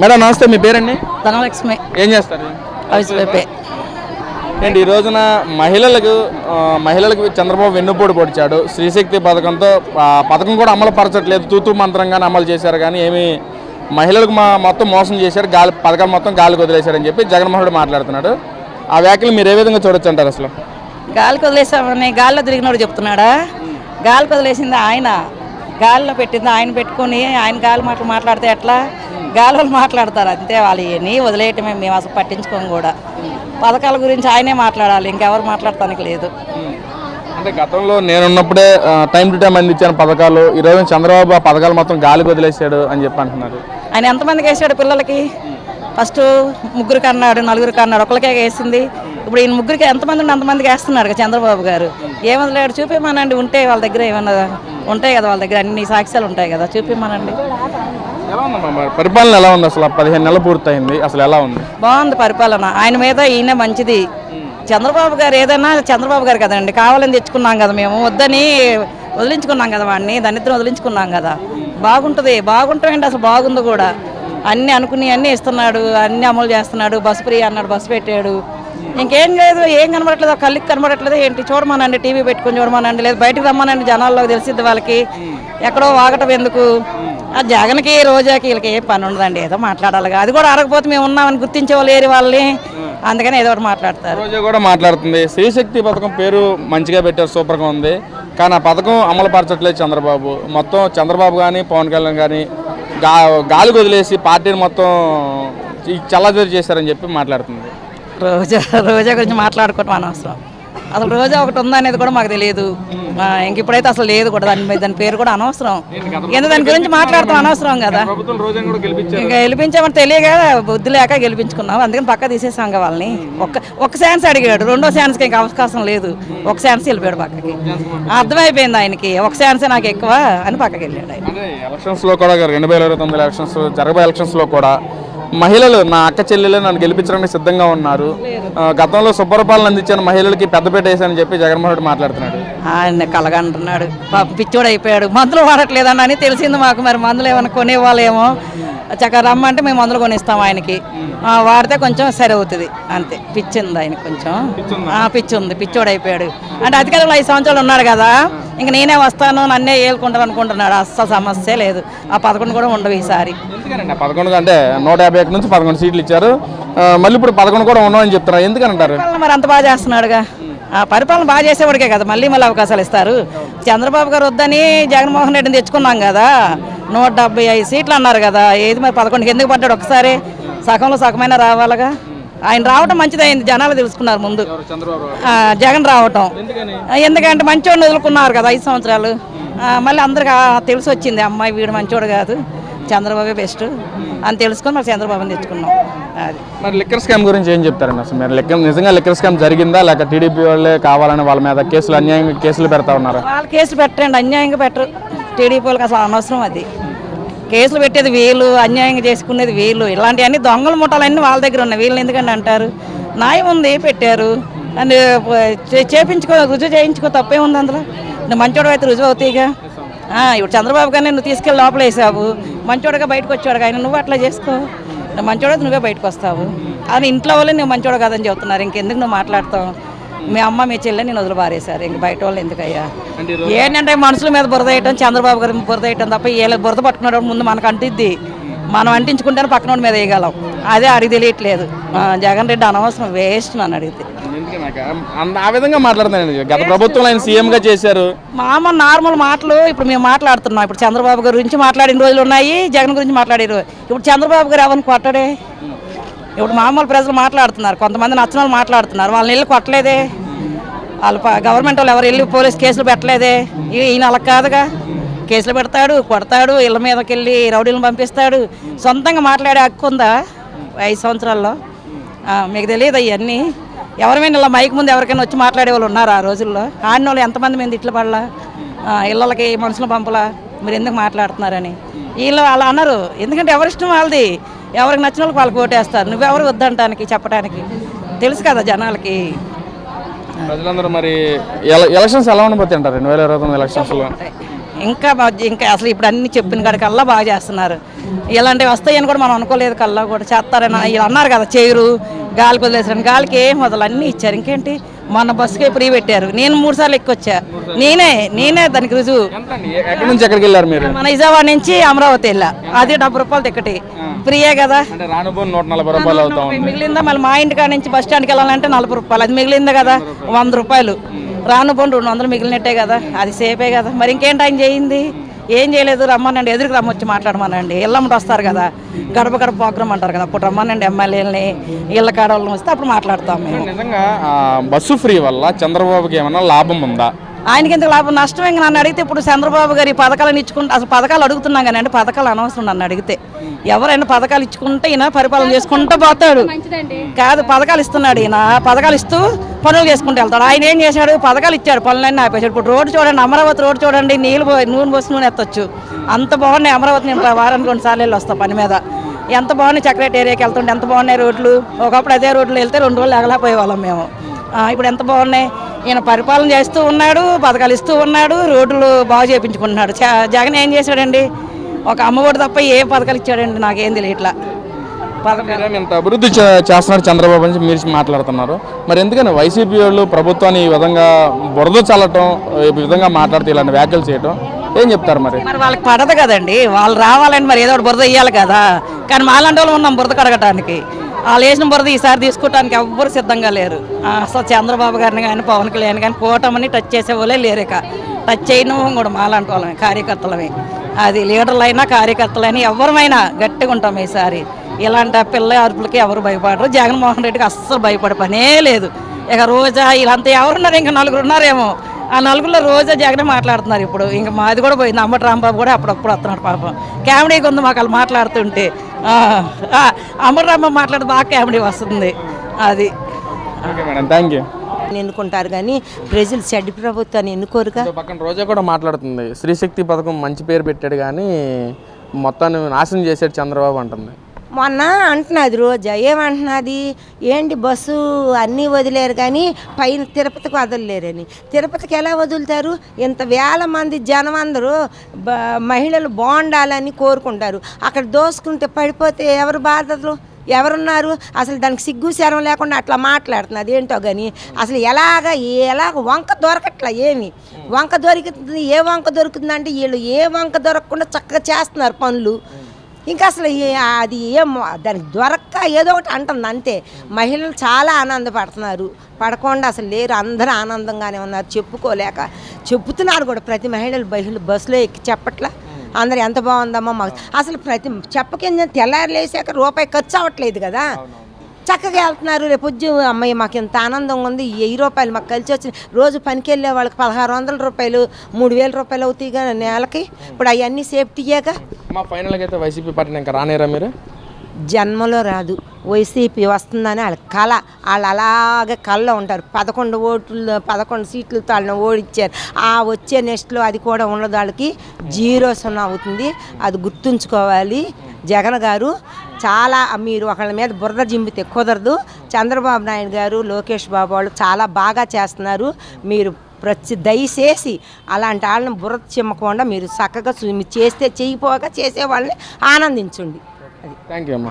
Madam నమస్తే మీ పేరండి? ధనలక్ష్మి. ఏం చేస్తారు? హౌస్ వైఫే ఏంటి ఈ రోజున మహిళలకు మహిళలకు చంద్రబాబు వెన్నుపోటు పొడిచాడు. శ్రీశక్తి పథకంతో పథకం కూడా అమలు పరచట్లేదు. తూతూ మంత్రంగానే అమలు చేశారు కానీ ఏమి మహిళలకు మా మొత్తం మోసం చేశారు. గాలి పథకాలు మొత్తం గాలికి వదిలేశారని చెప్పి జగన్మోహన్ రెడ్డి మాట్లాడుతున్నాడు. ఆ వ్యాఖ్యలు మీరు ఏ విధంగా చూడొచ్చు అంటారు అసలు? గాలికి వదిలేసామని గాలిలో తిరిగినోడు చెప్తున్నాడా? గాలికి వదిలేసింది ఆయన. గాలిలో పెట్టింది ఆయన పెట్టుకొని ఆయన గాలి మాటలు మాట్లాడితే ఎట్లా? గాలి వాళ్ళు మాట్లాడతారు అంతే వాళ్ళు. ఇవన్నీ వదిలేయటమే మేము అసలు పట్టించుకోము కూడా. పథకాల గురించి ఆయనే మాట్లాడాలి ఇంకెవరు మాట్లాడటానికి లేదు. అంటే గతంలో నేనున్నప్పుడే టైం టు టైం అందించాను పథకాలు. ఈ రోజు చంద్రబాబు ఆ పథకాలు మొత్తం గాలికి వదిలేశాడు అని చెప్పి అంటున్నారు. ఆయన ఎంతమందికి వేసాడు పిల్లలకి? ఫస్ట్ ముగ్గురికి అన్నాడు నలుగురికి అన్నాడు ఒకరికే వేసింది. ఇప్పుడు ఈయన ముగ్గురికి ఎంతమంది ఉంటే అంతమందికి వేస్తున్నాడు కదా చంద్రబాబు గారు? ఏమొదలేడు చూపిమ్మనండి ఉంటే వాళ్ళ దగ్గర ఏమన్నా ఉంటాయి కదా వాళ్ళ దగ్గర అన్ని సాక్ష్యాలు ఉంటాయి కదా చూపిమ్మనండి. ఎలా ఉందమ్మా పరిపాలన ఎలా ఉంది అసలు? పదిహేను నెలలు పూర్తయింది. అసలు ఎలా ఉంది? బాగుంది పరిపాలన. ఆయన మీద ఈయన మంచిది. చంద్రబాబు గారు ఏదైనా చంద్రబాబు గారు కదండి. కావాలని తెచ్చుకున్నాం కదా మేము. వద్దని వదిలించుకున్నాం కదా వాడిని. దానిద్దరం వదిలించుకున్నాం కదా. బాగుంటుంది. బాగుంటాయండి అసలు బాగుంది కూడా. అన్ని అనుకుని అన్నీ ఇస్తున్నాడు. అన్ని అమలు చేస్తున్నాడు. బస్సు ఫ్రీ అన్నాడు. బస్సు పెట్టాడు. ఇంకేం లేదు ఏం కనబడట్లేదు కళ్ళకి కనబడట్లేదు. ఏంటి చూడమనండి టీవీ పెట్టుకొని చూడమనండి లేదు బయటకు రమ్మనండి జనాల్లో తెలిసిద్ది వాళ్ళకి. ఎక్కడో వాగటం ఎందుకు? ఆ జగన్కి రోజాకి వీళ్ళకి ఏ పని ఉండదండి ఏదో మాట్లాడాలి అది కూడా అడగపోతే మేము ఉన్నామని గుర్తించే వాళ్ళు వాళ్ళని. అందుకని ఏదో ఒకటి మాట్లాడతారు. రోజా కూడా మాట్లాడుతుంది. శ్రీశక్తి పథకం పేరు మంచిగా పెట్టారు సూపర్గా ఉంది. కానీ ఆ పథకం అమలు పరచట్లేదు చంద్రబాబు. మొత్తం చంద్రబాబు కానీ పవన్ కళ్యాణ్ కానీ గా గాలికి వదిలేసి పార్టీని మొత్తం ఈ చల్లజరి చేశారని చెప్పి మాట్లాడుతుంది. రోజా రోజా గురించి మాట్లాడుకోవటం అనవసరం. అసలు రోజా ఒకటి ఉందనేది కూడా మాకు తెలియదు. ఇంక ఇప్పుడైతే అసలు లేదు కూడా దాని మీద దాని పేరు కూడా అనవసరం. ఎందుకు దాని గురించి మాట్లాడతాం అనవసరం కదా? ఇంకా గెలిపించామని తెలియక బుద్ధి లేక గెలిపించుకున్నాం. అందుకని పక్క తీసేసాం కదా వాళ్ళని. ఒక్క ఒక్క ఛాన్స్ అడిగాడు. రెండో ఛాన్స్కి ఇంకా అవకాశం లేదు. ఒక ఛాన్స్ వెళ్ళిపోయాడు పక్కకి. అర్థమైపోయింది ఆయనకి. ఒక ఛాన్సే నాకు ఎక్కువ అని పక్కకి వెళ్ళాడు ఆయన. ఎలక్షన్స్లో కూడా రెండు వేల ఇరవై తొమ్మిది ఎలక్షన్స్ జరగబోయే ఎలక్షన్స్లో కూడా మహిళలు నా అక్క చెల్లెలు నన్ను గెలిపించడానికి సిద్ధంగా ఉన్నారు. గతంలో సుపరిపాలన అందించిన మహిళలకి పెద్దపేట వేసానని చెప్పి జగన్మోహన్ రెడ్డి మాట్లాడుతున్నాడు. ఆయన కలగంటున్నాడు. పాపం పిచ్చోడు అయిపోయాడు. మందులు వాడట్లేదన్న అని తెలిసింది మాకు మరి. మందులు ఏమైనా కొనేవాళ్ళేమో. చక్కగా రమ్మంటే మేము మందులు కొనిస్తాం ఆయనకి. ఆ, వాడితే కొంచెం సరి అవుతుంది అంతే. పిచ్చి ఉంది ఆయనకి కొంచెం ఆ, పిచ్చి ఉంది పిచ్చోడు అయిపోయాడు అంటే అధికారంలో ఐదు సంవత్సరాలు ఉన్నాడు కదా ఇంక నేనే వస్తాను నన్నే ఏలుకుంటాను అనుకుంటున్నాడు. అస్సలు సమస్య లేదు. ఆ పదకొండు కూడా ఉండవు ఈసారి. పదకొండు అంటే నూట యాభై ఒకటి నుంచి పదకొండు సీట్లు ఇచ్చారు. మళ్ళీ ఇప్పుడు పదకొండు కూడా ఉన్నామని చెప్తున్నారు. ఎందుకనంటారు? పరిపాలన మరి అంత బాగా చేస్తున్నాడుగా. ఆ పరిపాలన బాగా చేసేవాడికే కదా. మళ్ళీ మళ్ళీ అవకాశాలు ఇస్తారు. చంద్రబాబు గారు వద్దని జగన్మోహన్ రెడ్డిని తెచ్చుకున్నాం కదా. నూట డెబ్బై ఐదు సీట్లు అన్నారు కదా. ఏది మరి పదకొండుకి ఎందుకు పడ్డాడు ఒకసారి? సగంలో సగమైనా రావాలిగా? ఆయన రావటం మంచిదైంది జనాలు తెలుసుకున్నారు ముందు. జగన్ రావటం. ఎందుకంటే మంచోడిని వదులుకున్నారు కదా ఐదు సంవత్సరాలు. మళ్ళీ అందరికి తెలిసి వచ్చింది అమ్మాయి వీడు మంచోడు కాదు చంద్రబాబే బెస్ట్ అని తెలుసుకొని మరి చంద్రబాబుని తెచ్చుకున్నాం. అది. మరి లిక్కర్ స్కామ్ గురించి ఏం చెప్తారండి అసలు? మీరు లిక్కర్ నిజంగా లిక్కర్ స్కామ్ జరిగిందా? లేక టీడీపీ వాళ్ళే కావాలని వాళ్ళ మీద కేసులు అన్యాయంగా కేసులు పెడతా ఉన్నారా? వాళ్ళు కేసులు పెట్టండి అన్యాయంగా పెట్టరు. టీడీపీ వాళ్ళకి అసలు అనవసరం అది. కేసులు పెట్టేది వీళ్ళు అన్యాయంగా చేసుకునేది వీళ్ళు. ఇలాంటివన్నీ దొంగల ముఠాలన్నీ వాళ్ళ దగ్గర ఉన్నాయి. వీళ్ళని ఎందుకంటే అంటారు? న్యాయం ఉంది పెట్టారు. అండ్ చేపించుకో రుజువు చేయించుకో తప్పే ఉంది అందులో? నువ్వు మంచోడు అయితే రుజువు అవుతాయిగా. ఇప్పుడు చంద్రబాబు గారిని నువ్వు తీసుకెళ్ళి లోపల వేసావు. మంచోడుగా బయటకు వచ్చాడు కానీ నువ్వు అట్లా చేసుకో. నువ్వు మంచోడు నువ్వే బయటకు వస్తావు. అని ఇంట్లో వాళ్ళే నువ్వు మంచోడు కాదని చెప్తున్నారు ఇంకెందుకు నువ్వు మాట్లాడతావు? మీ అమ్మ మీ చెల్లె నేను వదిలి పారేశారు ఇంక బయట వాళ్ళు ఎందుకయ్యా? ఏంటంటే మనుషుల మీద బురద వేయటం చంద్రబాబు గారి బురద వేయటం తప్ప వీళ్ళకి బురద పట్టుకున్నాడు ముందు మనకు అంటిద్ది. మనం అంటించుకుంటేనే పక్కన మీద వేయగలం. అదే అడిగి తెలియట్లేదు. జగన్ రెడ్డి అనవసరం వేస్ట్ నన్ను అడిగితే. ఆ విధంగా గత ప్రభుత్వంలో ఆయన సీఎంగా చేశారు. మామ నార్మల్ మాటలు ఇప్పుడు మేము మాట్లాడుతున్నాం. ఇప్పుడు చంద్రబాబు గారి గురించి మాట్లాడిన రోజులు ఉన్నాయి జగన్ గురించి మాట్లాడారు ఇప్పుడు చంద్రబాబు గారు ఎవరిని కొట్టడే? ఇప్పుడు మామూలు ప్రజలు మాట్లాడుతున్నారు. కొంతమంది నచ్చిన వాళ్ళు మాట్లాడుతున్నారు. వాళ్ళని వెళ్ళి కొట్టలేదే. వాళ్ళు గవర్నమెంట్ వాళ్ళు ఎవరు వెళ్ళి పోలీస్ కేసులు పెట్టలేదే. ఈయన అలా కాదుగా. కేసులు పెడతాడు కొడతాడు ఇళ్ళ మీదకి వెళ్ళి రౌడీలను పంపిస్తాడు. సొంతంగా మాట్లాడే హక్కు ఉందా? ఐదు సంవత్సరాల్లో. మీకు తెలియదు అవన్నీ ఎవరైనా ఇలా మైక్ ముందు ఎవరికైనా వచ్చి మాట్లాడే వాళ్ళు ఉన్నారు ఆ రోజుల్లో? ఆడిన వాళ్ళు ఎంతమంది మీద ఇట్ల పడలా? ఇళ్ళకి మనుషులు పంపలా? మీరు ఎందుకు మాట్లాడుతున్నారని? వీళ్ళు అలా అన్నారు. ఎందుకంటే ఎవరిష్టం వాళ్ళది? ఎవరికి నచ్చిన వాళ్ళకి వాళ్ళకి ఓటేస్తారు. నువ్వెవరు వద్దంటానికి చెప్పడానికి తెలుసు కదా జనాలకి. ప్రజలందరూ మరి ఎల- ఎలక్షన్స్ ఎలా ఉండబోతాయి అంటారు? రెండు వేల ఇరవై తొమ్మిది ఎలక్షన్స్లో ఇంకా ఇంకా అసలు ఇప్పుడు అన్ని చెప్పిన కాడికల్లా బాగా చేస్తున్నారు. ఇలాంటివి వస్తాయని కూడా మనం అనుకోలేదు కల్లా కూడా. చేస్తారని ఇలా అన్నారు కదా చేయరు గాలికి వదిలేసారని గాలికి ఏం వదలు అన్నీ ఇచ్చారు. ఇంకేంటి? మొన్న బస్సుకే ఫ్రీ పెట్టారు. నేను మూడు సార్లు ఎక్కొచ్చా. నేనే నేనే దానికి రుజువు. ఎక్కడి నుంచి ఎక్కడికి వెళ్ళారు మీరు? మన నిజామాబాద్ నుంచి అమరావతి వెళ్ళా. అది డెబ్బై రూపాయలు టికెట్ ఫ్రీయే కదా. మిగిలిందా? మళ్ళీ మా ఇంటి కాడ నుంచి బస్ స్టాండ్కి వెళ్ళాలంటే నలభై రూపాయలు. అది మిగిలిందా కదా. వంద రూపాయలు. రాను రెండు వందలు మిగిలినట్టే కదా. అది సేపే కదా. మరి ఇంకేంటి ఆయన చేయింది? ఏం చేయలేదు రమ్మనండి ఎదురుకు రమ్మొచ్చి మాట్లాడమనండి. ఇళ్ళమ్మటి వస్తారు కదా గడప గడప ప్రోగ్రామ్ అంటారు కదా అప్పుడు రమ్మనండి ఎమ్మెల్యేలని ఇళ్ళ కాడ వాళ్ళని వస్తే అప్పుడు మాట్లాడతాం మేము. నిజంగా బస్సు ఫ్రీ వల్ల చంద్రబాబుకి ఏమైనా లాభం ఉందా? ఆయనకి ఇంత లాభం? నష్టం ఇంకా నన్ను అడిగితే ఇప్పుడు చంద్రబాబు గారు ఈ పథకాలను ఇచ్చుకుంటే అసలు పథకాలు అడుగుతున్నాం కానీ అంటే పథకాలు అనవసరం నన్ను అడిగితే. ఎవరైనా పథకాలు ఇచ్చుకుంటే ఈయన పరిపాలన చేసుకుంటూ పోతాడు. కాదు పథకాలు ఇస్తున్నాడు ఈయన. పథకాలు ఇస్తూ పనులు చేసుకుంటూ వెళ్తాడు. ఆయన ఏం చేశాడు? పథకాలు ఇచ్చాడు పనులన్నీ ఆపేశాడు. ఇప్పుడు రోడ్డు చూడండి అమరావతి రోడ్డు చూడండి నీళ్ళు పో- నూనె పోసి నూనె ఎత్తొచ్చు. అంత బాగున్నాయి అమరావతి నేను వారానికి రెండు సార్లు వెళ్ళి వస్తా పని మీద. ఎంత బాగున్నాయి చక్రేట్ ఏరియాకి వెళ్తుంటే ఎంత బాగున్నాయి రోడ్లు? ఒకప్పుడు అదే రోడ్లు వెళ్తే రెండు రోజులు ఎగలేకపోయే వాళ్ళం మేము ఇప్పుడు ఎంత బాగున్నాయి? ఈయన పరిపాలన చేస్తూ ఉన్నాడు పథకాలు ఇస్తూ ఉన్నాడు రోడ్లు బాగు చేయించుకుంటున్నాడు జగన్ ఏం చేశాడండి? ఒక అమ్మఒడి తప్ప ఏ పథకాలు ఇచ్చాడండి? నాకేం మీరేమో ఇంత అభివృద్ధి చేస్తున్నారు చంద్రబాబు అని మీరు మాట్లాడుతున్నారు. మరి ఎందుకని వైసీపీ వాళ్ళు ప్రభుత్వాన్ని ఈ విధంగా బురద చల్లటం ఈ విధంగా మాట్లాడుతూ ఇలాంటి వ్యాఖ్యలు చేయటం ఏం చెప్తారు మరి? మరి వాళ్ళకి పడదు కదండి. వాళ్ళు రావాలని మరి ఏదో ఒకటి బురద ఇవ్వాలి కదా. కానీ మాలాంటి వాళ్ళు ఉన్నాం బురద కడగటానికి. వాళ్ళు వేసిన బురద ఈసారి తీసుకోవడానికి ఎవ్వరు సిద్ధంగా లేరు. అసలు చంద్రబాబు గారిని కానీ పవన్ కళ్యాణ్ కానీ కూటమని టచ్ చేసే వాళ్ళే లేరు ఇక. టచ్ చేయడం కూడా మాలాంటి వాళ్ళమే కార్యకర్తలమే. అది లీడర్లు అయినా కార్యకర్తలైనా ఎవరమైనా గట్టిగా ఉంటాం ఈసారి. ఇలాంటి పిల్ల అరుపులకి ఎవరు భయపడరు. జగన్మోహన్ రెడ్డికి అస్సలు భయపడే పనే లేదు. ఇక రోజా వీళ్ళంతా ఎవరున్నారు? ఇంకా నలుగురు ఉన్నారేమో. ఆ నలుగురిలో రోజా జగనే మాట్లాడుతున్నారు ఇప్పుడు. ఇంకా మాది కూడా పోయింది. అమ్మటి రాంబాబు కూడా అప్పుడప్పుడు వస్తున్నాడు పాపం. కామెడీగా ఉంది మాకు వాళ్ళు మాట్లాడుతుంటే. అమ్మటి రాంబాబు మాట్లాడితే బాగా కామెడీ వస్తుంది. అది. ఓకే మేడం థ్యాంక్ యూ ఎన్నుకుంటారు కానీ ప్రజలు చెడ్డ ప్రభుత్వాన్ని ఎన్నుకోరుగా? పక్కన రోజా కూడా మాట్లాడుతుంది. స్త్రీశక్తి పథకం మంచి పేరు పెట్టాడు కానీ మొత్తాన్ని నాశనం చేశాడు చంద్రబాబు అంటుంది. మొన్న అంటున్నది రోజా ఏమంటున్నది? ఏంటి బస్సు అన్నీ వదిలేరు కానీ పైన తిరుపతికి వదలలేరని. తిరుపతికి ఎలా వదులుతారు? ఇంత వేల మంది జనం అందరూ మహిళలు బాగుండాలని కోరుకుంటారు. అక్కడ దోసుకుంటే పడిపోతే ఎవరు బాధలు? ఎవరున్నారు? అసలు దానికి సిగ్గు శరం లేకుండా అట్లా మాట్లాడుతున్నది ఏంటో కానీ అసలు ఎలాగ ఎలాగ వంక దొరకట్లా ఏమి? వంక దొరుకుతుంది ఏ వంక దొరుకుతుందంటే వీళ్ళు ఏ వంక దొరకకుండా చక్కగా చేస్తున్నారు పనులు. ఇంకా అసలు అది ఏం దానికి దొరక్క ఏదో ఒకటి అంటుంది అంతే. మహిళలు చాలా ఆనందపడుతున్నారు. పడకుండా అసలు లేరు అందరూ ఆనందంగానే ఉన్నారు. చెప్పుకోలేక చెప్తున్నారు కూడా ప్రతి మహిళలు బహిళ బస్సులో ఎక్కి చెప్పట్లా. అందరు ఎంత బాగుందమ్మా మాకు అసలు ప్రతి చెప్పకింద తెల్లారి లేసాక రూపాయి ఖర్చు అవ్వట్లేదు కదా. చక్కగా వెళ్తున్నారు. రేపు పొద్దు అమ్మాయి మాకు ఇంత ఆనందంగా ఉంది. వెయ్యి రూపాయలు మాకు కలిసి వచ్చి రోజు పనికి వెళ్ళే వాళ్ళకి పదహారు వందల రూపాయలు మూడు వేల రూపాయలు అవుతాయి కదా నెలకి. ఇప్పుడు అవన్నీ సేఫ్టీయేగా మా ఫైనల్గా అయితే వైసీపీ పార్టీని ఇంకా రానేరా మీరు? జన్మలో రాదు. వైసీపీ వస్తుందని వాళ్ళ కళ. వాళ్ళు అలాగే కళ్ళలో ఉంటారు. పదకొండు ఓట్లు పదకొండు సీట్లతో వాళ్ళని ఓడిచ్చారు ఆ వచ్చే నెక్స్ట్లో అది కూడా ఉండదు. వాళ్ళకి జీరో సున్నా అవుతుంది. అది గుర్తుంచుకోవాలి. జగన్ గారు చాలా మీరు ఒకళ్ళ మీద బురద జింపితే కుదరదు. చంద్రబాబు నాయుడు గారు లోకేష్ బాబు వాళ్ళు చాలా బాగా చేస్తున్నారు. మీరు ప్రతి దయచేసి అలాంటి వాళ్ళని బుర్ర చిమ్మకుండా మీరు చక్కగా చేస్తే చేయిపోగా చేసే వాళ్ళని ఆనందించండి. అది. థ్యాంక్ యూ అమ్మా.